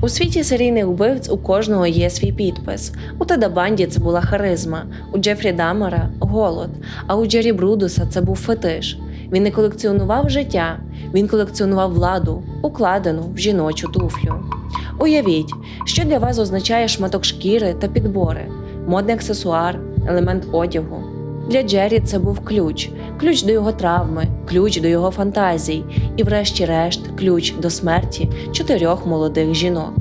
У світі серійних вбивць у кожного є свій підпис. У Теда Банді це була харизма, у Джефрі Дамера голод, а у Джері Брудуса це був фетиш. Він не колекціонував життя, він колекціонував владу, укладену в жіночу туфлю. Уявіть, що для вас означає шматок шкіри та підбори, модний аксесуар, елемент одягу. Для Джері це був ключ, ключ до його травми, ключ до його фантазій і, врешті-решт, ключ до смерті чотирьох молодих жінок.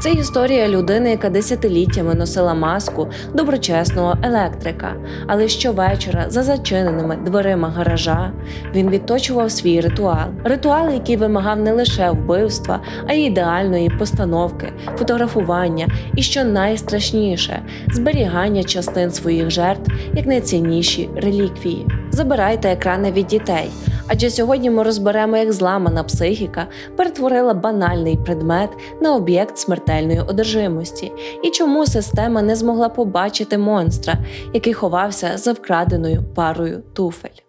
Це історія людини, яка десятиліттями носила маску доброчесного електрика, але щовечора за зачиненими дверима гаража він відточував свій ритуал. Ритуал, який вимагав не лише вбивства, а й ідеальної постановки, фотографування і, що найстрашніше, зберігання частин своїх жертв як найцінніші реліквії. Забирайте екрани від дітей. Адже сьогодні ми розберемо, як зламана психіка перетворила банальний предмет на об'єкт смертельної одержимості, і чому система не змогла побачити монстра, який ховався за вкраденою парою туфель.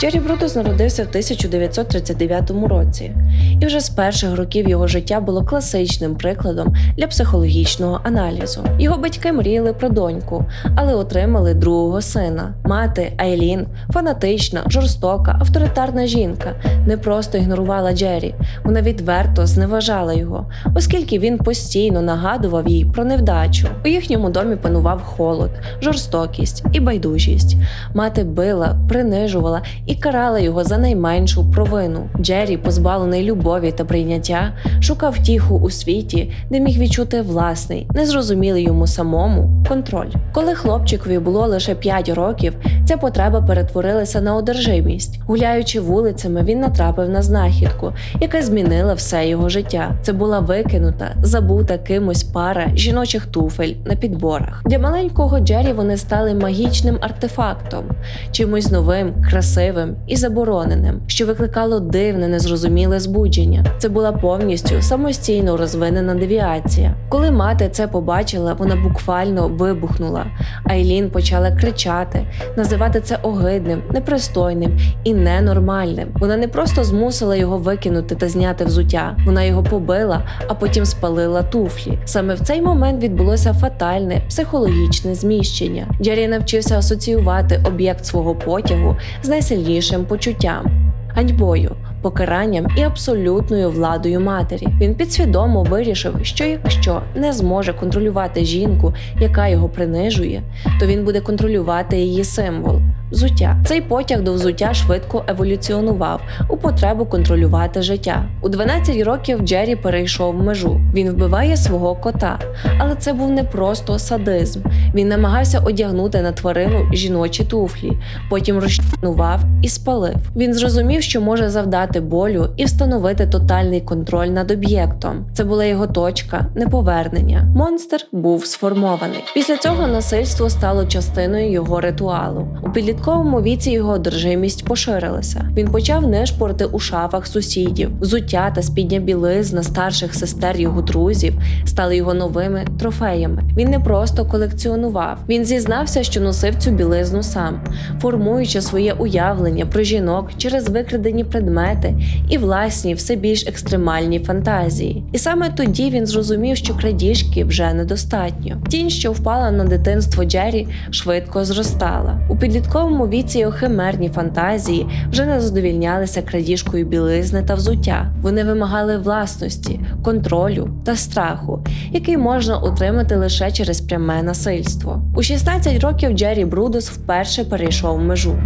Джері Брудус народився в 1939 році, і вже з перших років його життя було класичним прикладом для психологічного аналізу. Його батьки мріяли про доньку, але отримали другого сина. Мати Айлін, фанатична, жорстока, авторитарна жінка, не просто ігнорувала Джері, вона відверто зневажала його, оскільки він постійно нагадував їй про невдачу. У їхньому домі панував холод, жорстокість і байдужість. Мати била, принижувала і карала його за найменшу провину. Джері, позбавлений любові та прийняття, шукав втіху у світі, де міг відчути власний, незрозумілий йому самому контроль. Коли хлопчикові було лише 5 років, ця потреба перетворилася на одержимість. Гуляючи вулицями, він натрапив на знахідку, яка змінила все його життя. Це була викинута, забута кимось пара жіночих туфель на підборах. Для маленького Джері вони стали магічним артефактом, чимось новим, красивим і забороненим, що викликало дивне, незрозуміле збудження. Це була повністю самостійно розвинена девіація. Коли мати це побачила, вона буквально вибухнула. Айлін почала кричати, називати це огидним, непристойним і ненормальним. Вона не просто змусила його викинути та зняти взуття, вона його побила, а потім спалила туфлі. Саме в цей момент відбулося фатальне психологічне зміщення. Джері навчився асоціювати об'єкт свого потягу з найсильнішим почуттям ганьбою. Покаранням і абсолютною владою матері він підсвідомо вирішив, що якщо не зможе контролювати жінку, яка його принижує, то він буде контролювати її символ взуття. Цей потяг до взуття швидко еволюціонував у потребу контролювати життя. У 12 років Джері перейшов межу. Він вбиває свого кота, але це був не просто садизм. Він намагався одягнути на тварину жіночі туфлі, потім розчарував і спалив. Він зрозумів, що може завдати болю і встановити тотальний контроль над об'єктом. Це була його точка неповернення. Монстр був сформований. Після цього насильство стало частиною його ритуалу. У підлітковому віці його одержимість поширилася. Він почав нишпорити у шафах сусідів, взуття та спідня білизна старших сестер його друзів стали його новими трофеями. Він не просто колекціонував. Він зізнався, що носив цю білизну сам, формуючи своє уявлення про жінок через викрадені предмети і власні все більш екстремальні фантазії. І саме тоді він зрозумів, що крадіжки вже недостатньо. Тінь, що впала на дитинство Джері, швидко зростала. У підлітковому віці його химерні фантазії вже не задовільнялися крадіжкою білизни та взуття. Вони вимагали власності, контролю та страху, який можна отримати лише через пряме насильство. У 16 років Джері Брудус вперше перейшов межу.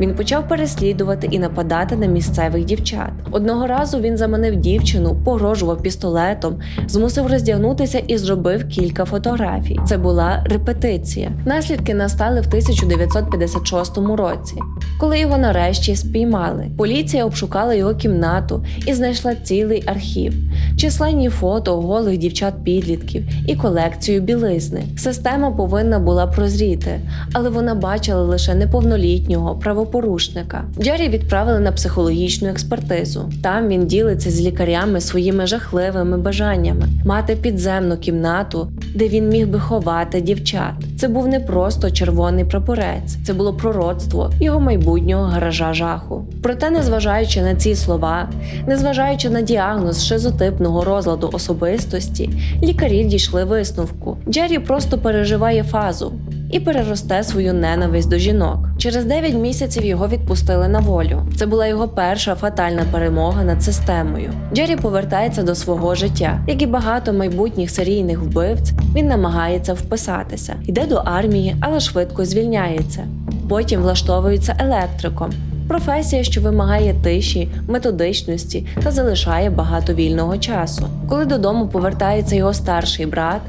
Він почав переслідувати і нападати на місцевих дівчат. Одного разу він заманив дівчину, погрожував пістолетом, змусив роздягнутися і зробив кілька фотографій. Це була репетиція. Наслідки настали в 1956 році, коли його нарешті спіймали. Поліція обшукала його кімнату і знайшла цілий архів. Численні фото голих дівчат-підлітків і колекцію білизни. Система повинна була прозріти, але вона бачила лише неповнолітнього правопорушника. Джері відправили на психологічну експертизу. Там він ділиться з лікарями своїми жахливими бажаннями мати підземну кімнату, де він міг би ховати дівчат. Це був не просто червоний прапорець, це було пророцтво його майбутнього гаража жаху. Проте, незважаючи на ці слова, незважаючи на діагноз шизотипного розладу особистості, лікарі дійшли висновку. Джері просто переживає фазу і переросте свою ненависть до жінок. Через 9 місяців його відпустили на волю. Це була його перша фатальна перемога над системою. Джері повертається до свого життя. Як і багато майбутніх серійних вбивць, він намагається вписатися, йде до армії, але швидко звільняється. Потім влаштовується електриком. Професія, що вимагає тиші, методичності та залишає багато вільного часу. Коли додому повертається його старший брат,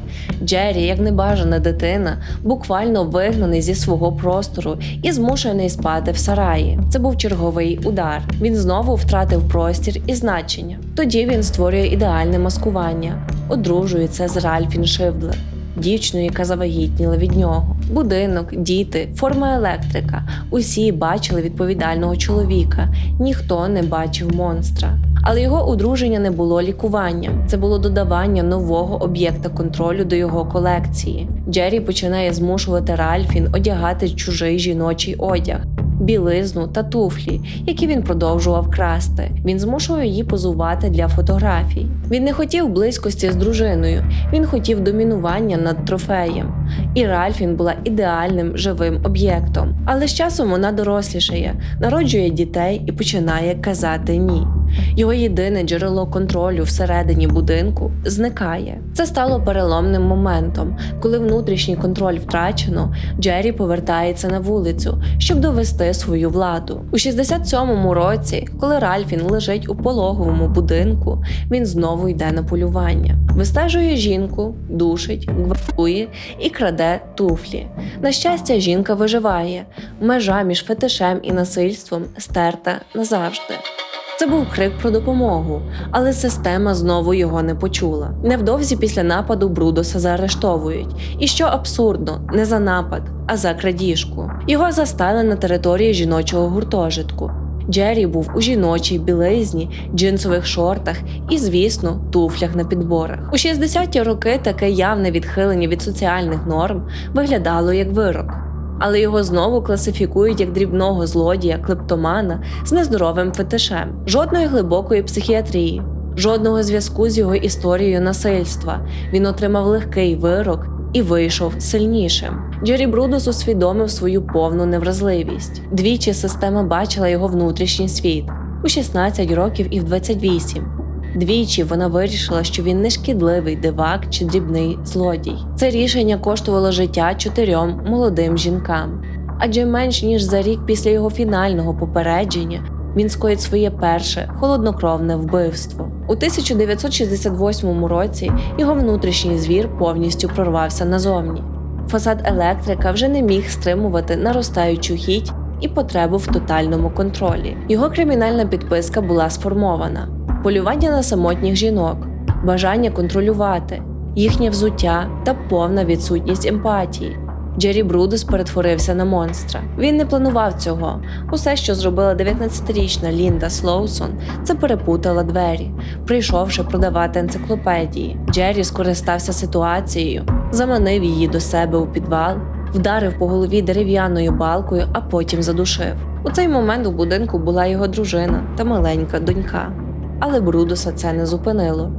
Джері, як небажана дитина, буквально вигнаний зі свого простору і змушений спати в сараї. Це був черговий удар. Він знову втратив простір і значення. Тоді він створює ідеальне маскування, одружується з Ральфін Шивдлер дівчину, яка завагітніла від нього. Будинок, діти, форма електрика. Усі бачили відповідального чоловіка, ніхто не бачив монстра. Але його одруження не було лікуванням, це було додавання нового об'єкта контролю до його колекції. Джері починає змушувати Ральфін одягати чужий жіночий одяг. Білизну та туфлі, які він продовжував красти. Він змушував її позувати для фотографій. Він не хотів близькості з дружиною, він хотів домінування над трофеєм. І Ральфін була ідеальним живим об'єктом. Але з часом вона дорослішає, народжує дітей і починає казати ні. Його єдине джерело контролю всередині будинку зникає. Це стало переломним моментом, коли внутрішній контроль втрачено, Джері повертається на вулицю, щоб довести свою владу. У 67-му році, коли Ральфін лежить у пологовому будинку, він знову йде на полювання, вистежує жінку, душить, гвалтує і краде туфлі. На щастя, жінка виживає. Межа між фетишем і насильством стерта назавжди. Це був крик про допомогу, але система знову його не почула. Невдовзі після нападу Брудоса заарештовують. І що абсурдно, не за напад, а за крадіжку. Його застали на території жіночого гуртожитку. Джері був у жіночій білизні, джинсових шортах і, звісно, туфлях на підборах. У 60-ті роки таке явне відхилення від соціальних норм виглядало як вирок але його знову класифікують як дрібного злодія, клептомана з нездоровим фетишем, жодної глибокої психіатрії, жодного зв'язку з його історією насильства. Він отримав легкий вирок. І вийшов сильнішим. Джері Брудус усвідомив свою повну невразливість. Двічі система бачила його внутрішній світ у 16 років і в 28. Двічі вона вирішила, що він не шкідливий дивак чи дрібний злодій. Це рішення коштувало життя чотирьом молодим жінкам. Адже менш ніж за рік після його фінального попередження він скоїть своє перше холоднокровне вбивство. У 1968 році його внутрішній звір повністю прорвався назовні. Фасад електрика вже не міг стримувати наростаючу хіть і потребу в тотальному контролі. Його кримінальна підписка була сформована полювання на самотніх жінок, бажання контролювати, їхнє взуття та повна відсутність емпатії. Джері Брудес перетворився на монстра. Він не планував цього. Усе, що зробила 19-річна Лінда Слоусон, це перепутала двері, прийшовши продавати енциклопедії. Джері скористався ситуацією, заманив її до себе у підвал, вдарив по голові дерев'яною балкою, а потім задушив. У цей момент у будинку була його дружина та маленька донька але Брудуса це не зупинило.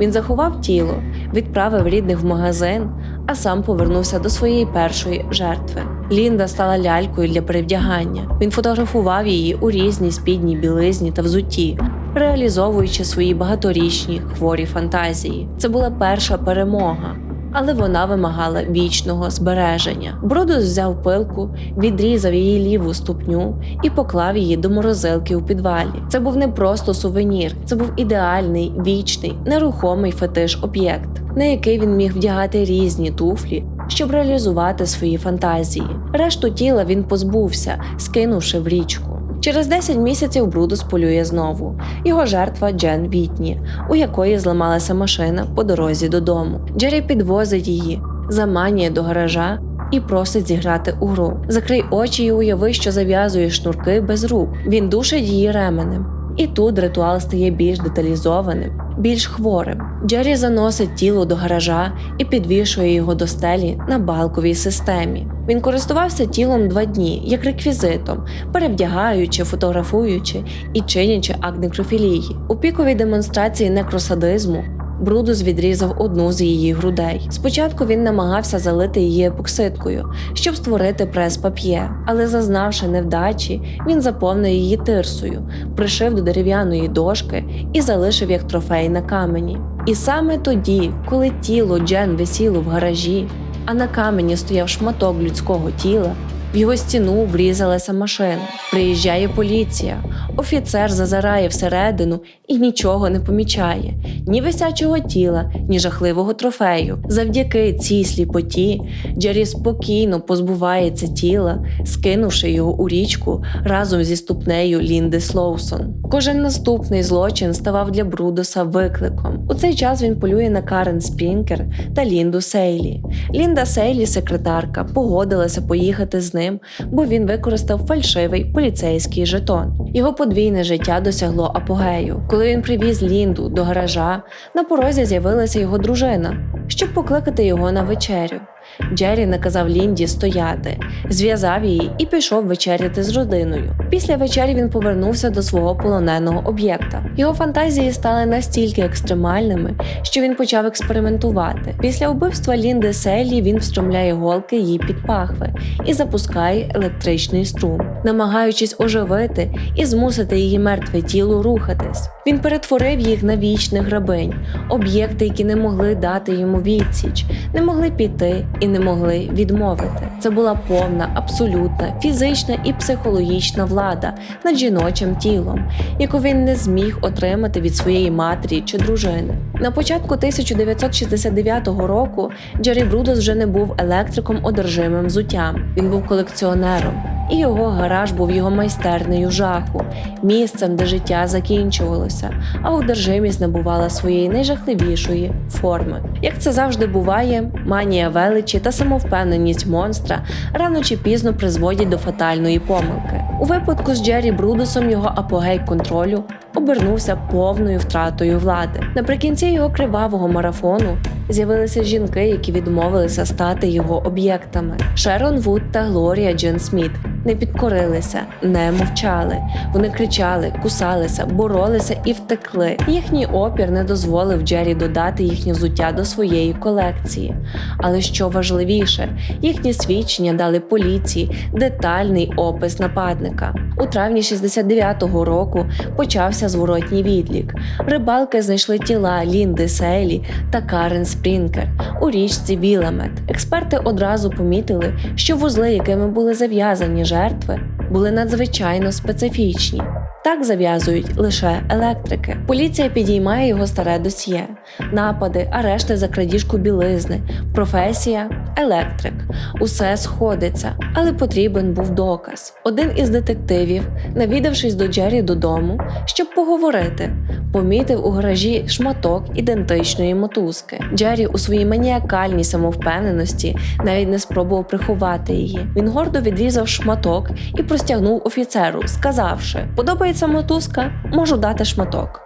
Він заховав тіло, відправив рідних в магазин, а сам повернувся до своєї першої жертви. Лінда стала лялькою для перевдягання. Він фотографував її у різній спідній білизні та взутті, реалізовуючи свої багаторічні хворі фантазії. Це була перша перемога але вона вимагала вічного збереження. Бродус взяв пилку, відрізав її ліву ступню і поклав її до морозилки у підвалі. Це був не просто сувенір, це був ідеальний, вічний, нерухомий фетиш-об'єкт, на який він міг вдягати різні туфлі. Щоб реалізувати свої фантазії. Решту тіла він позбувся, скинувши в річку. Через 10 місяців Брудус полює знову. Його жертва Джен Вітні, у якої зламалася машина по дорозі додому. Джері підвозить її, заманює до гаража і просить зіграти у гру. Закрий очі і уяви, що зав'язує шнурки без рук. Він душить її ременем. І тут ритуал стає більш деталізованим, більш хворим. Джері заносить тіло до гаража і підвішує його до стелі на балковій системі. Він користувався тілом два дні як реквізитом, перевдягаючи, фотографуючи і чинячи акт некрофілії. У піковій демонстрації некросадизму Брудус відрізав одну з її грудей. Спочатку він намагався залити її епоксидкою, щоб створити прес-пап'є, але, зазнавши невдачі, він заповнив її тирсою, пришив до дерев'яної дошки і залишив як трофей на камені. І саме тоді, коли тіло Джен висіло в гаражі, а на камені стояв шматок людського тіла, в його стіну врізалася машина. Приїжджає поліція. Офіцер зазирає всередину і нічого не помічає ні висячого тіла, ні жахливого трофею. Завдяки цій сліпоті Джері спокійно позбувається тіла, скинувши його у річку разом зі ступнею Лінди Слоусон. Кожен наступний злочин ставав для Брудоса викликом. У цей час він полює на Карен Спінкер та Лінду Сейлі. Лінда Сейлі, секретарка, погодилася поїхати з ним, бо він використав фальшивий поліцейський жетон. Його подвійне життя досягло апогею. Коли він привіз Лінду до гаража, на порозі з'явилася його дружина, щоб покликати його на вечерю. Джері наказав Лінді стояти, зв'язав її і пішов вечеряти з родиною. Після вечері він повернувся до свого полоненого об'єкта. Його фантазії стали настільки екстремальними, що він почав експериментувати. Після вбивства Лінди Селі він встромляє голки їй під пахви і запускає електричний струм, намагаючись оживити і змусити її мертве тіло рухатись. Він перетворив їх на вічних грабинь, об'єкти, які не могли дати йому відсіч, не могли піти і не могли відмовити. Це була повна, абсолютна фізична і психологічна влада над жіночим тілом, яку він не зміг отримати від своєї матері чи дружини. На початку 1969 року Джері Брудос вже не був електриком одержимим взуттям. Він був колекціонером. І його гараж був його майстернею жаху, місцем, де життя закінчувалося, а одержимість набувала своєї найжахливішої форми. Як це завжди буває, манія величі та самовпевненість монстра рано чи пізно призводять до фатальної помилки. У випадку з Джері Брудусом його апогей контролю обернувся повною втратою влади. Наприкінці його кривавого марафону з'явилися жінки, які відмовилися стати його об'єктами. Шерон Вуд та Глорія Джен Сміт не підкорилися, не мовчали. Вони кричали, кусалися, боролися і втекли. Їхній опір не дозволив Джері додати їхнє взуття до своєї колекції. Але що важливіше, їхні свідчення дали поліції детальний опис нападника. У травні 69-го року почався зворотній відлік. Рибалки знайшли тіла Лінди Сейлі та Карен Спрінкер у річці Віламет. Експерти одразу помітили, що вузли, якими були зав'язані жертви, були надзвичайно специфічні. Так зав'язують лише електрики. Поліція підіймає його старе досьє, напади, арешти за крадіжку білизни, професія електрик. Усе сходиться, але потрібен був доказ. Один із детективів, навідавшись до Джері додому, щоб поговорити, помітив у гаражі шматок ідентичної мотузки. Джері у своїй маніакальній самовпевненості навіть не спробував приховати її. Він гордо відрізав шматок і простягнув офіцеру, сказавши: Подобається мотузка, можу дати шматок.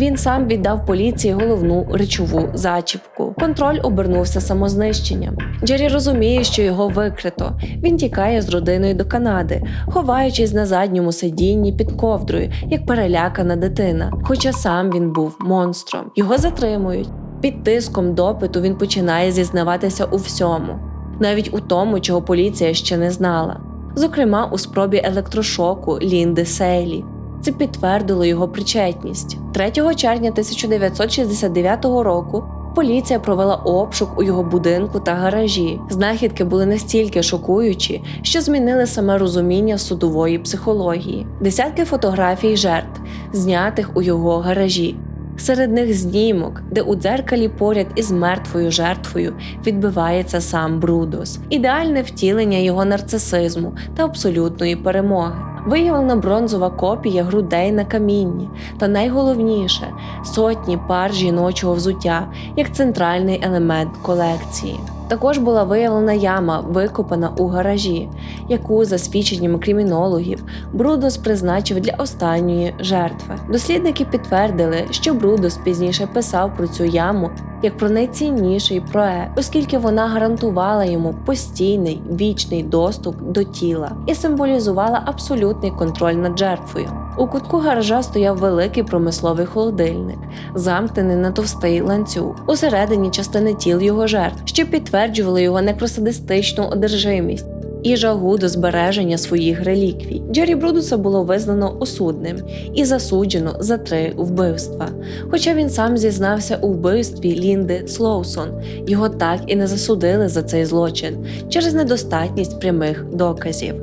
Він сам віддав поліції головну речову зачіпку. Контроль обернувся самознищенням. Джері розуміє, що його викрито. Він тікає з родиною до Канади, ховаючись на задньому сидінні під ковдрою, як перелякана дитина. Хоча сам він був монстром. Його затримують. Під тиском допиту він починає зізнаватися у всьому, навіть у тому, чого поліція ще не знала. Зокрема, у спробі електрошоку Лінди Сейлі. Це підтвердило його причетність. 3 червня 1969 року поліція провела обшук у його будинку та гаражі. Знахідки були настільки шокуючі, що змінили саме розуміння судової психології. Десятки фотографій жертв, знятих у його гаражі. Серед них знімок, де у дзеркалі поряд із мертвою жертвою відбивається сам Брудос, ідеальне втілення його нарцисизму та абсолютної перемоги. Виявлена бронзова копія грудей на камінні, та найголовніше сотні пар жіночого взуття як центральний елемент колекції. Також була виявлена яма, викопана у гаражі, яку, за свідченнями кримінологів, Брудос призначив для останньої жертви. Дослідники підтвердили, що Брудос пізніше писав про цю яму як про найцінніший проект, оскільки вона гарантувала йому постійний вічний доступ до тіла і символізувала абсолютний контроль над жертвою. У кутку гаража стояв великий промисловий холодильник, замкнений на товстий ланцюг. Усередині частини тіл його жертв, що підтверджували його некросадистичну одержимість. І жагу до збереження своїх реліквій. Джері Брудуса було визнано осудним і засуджено за три вбивства. Хоча він сам зізнався у вбивстві Лінди Слоусон, його так і не засудили за цей злочин через недостатність прямих доказів.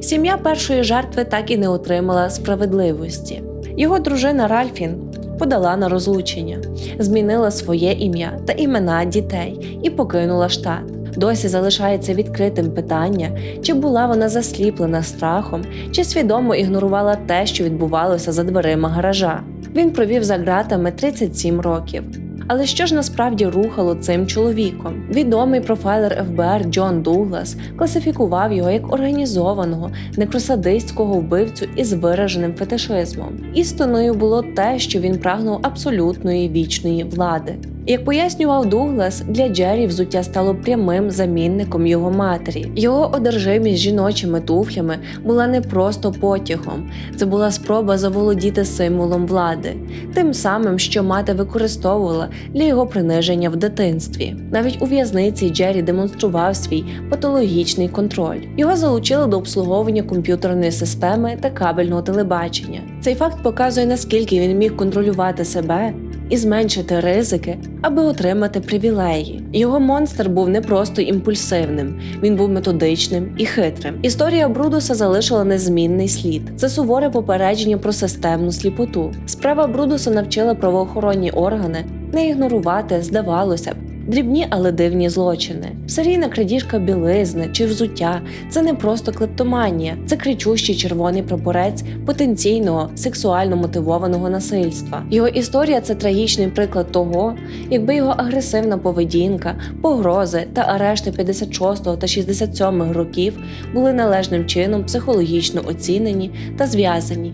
Сім'я першої жертви так і не отримала справедливості. Його дружина Ральфін подала на розлучення, змінила своє ім'я та імена дітей і покинула штат. Досі залишається відкритим питання, чи була вона засліплена страхом, чи свідомо ігнорувала те, що відбувалося за дверима гаража. Він провів за ґратами 37 років. Але що ж насправді рухало цим чоловіком? Відомий профайлер ФБР Джон Дуглас класифікував його як організованого некросадистського вбивцю із вираженим фетишизмом. Істиною було те, що він прагнув абсолютної вічної влади. Як пояснював Дуглас, для Джері взуття стало прямим замінником його матері. Його одержимість жіночими туфлями була не просто потягом, це була спроба заволодіти символом влади, тим самим, що мати використовувала для його приниження в дитинстві. Навіть у в'язниці Джері демонстрував свій патологічний контроль. Його залучили до обслуговування комп'ютерної системи та кабельного телебачення. Цей факт показує наскільки він міг контролювати себе і зменшити ризики, аби отримати привілеї. Його монстр був не просто імпульсивним, він був методичним і хитрим. Історія Брудуса залишила незмінний слід. Це суворе попередження про системну сліпоту. Справа Брудуса навчила правоохоронні органи не ігнорувати, здавалося б. Дрібні, але дивні злочини. Серійна крадіжка білизни чи взуття це не просто клептоманія, це кричущий червоний прапорець потенційного сексуально мотивованого насильства. Його історія це трагічний приклад того, якби його агресивна поведінка, погрози та арешти 56 та 67 років були належним чином психологічно оцінені та зв'язані.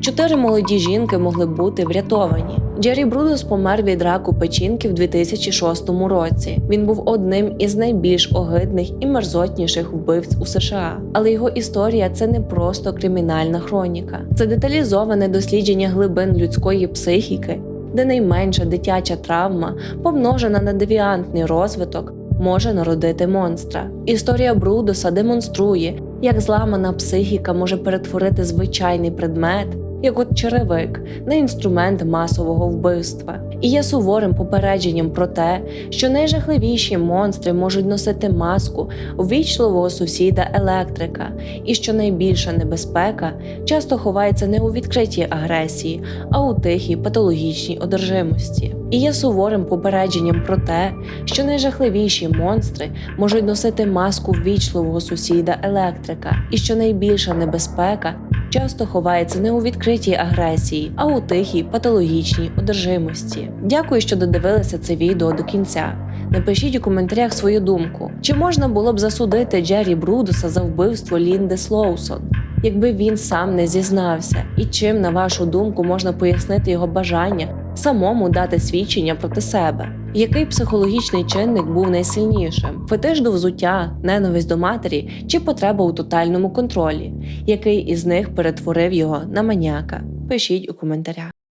Чотири молоді жінки могли бути врятовані. Джері Брудус помер від раку печінки в 2006 році. Він був одним із найбільш огидних і мерзотніших вбивць у США. Але його історія це не просто кримінальна хроніка, це деталізоване дослідження глибин людської психіки, де найменша дитяча травма, помножена на девіантний розвиток, може народити монстра. Історія Брудуса демонструє, як зламана психіка може перетворити звичайний предмет, як от черевик, на інструмент масового вбивства. І є суворим попередженням про те, що найжахливіші монстри можуть носити маску ввічливого сусіда електрика, і що найбільша небезпека часто ховається не у відкритій агресії, а у тихій патологічній одержимості. І є суворим попередженням про те, що найжахливіші монстри можуть носити маску ввічливого сусіда електрика, і що найбільша небезпека часто ховається не у відкритій агресії, а у тихій патологічній одержимості. Дякую, що додивилися це відео до кінця. Напишіть у коментарях свою думку, чи можна було б засудити Джері Брудуса за вбивство Лінди Слоусон, якби він сам не зізнався, і чим, на вашу думку, можна пояснити його бажання самому дати свідчення проти себе? Який психологічний чинник був найсильнішим? Фетиш до взуття, ненависть до матері чи потреба у тотальному контролі? Який із них перетворив його на маніака? Пишіть у коментарях.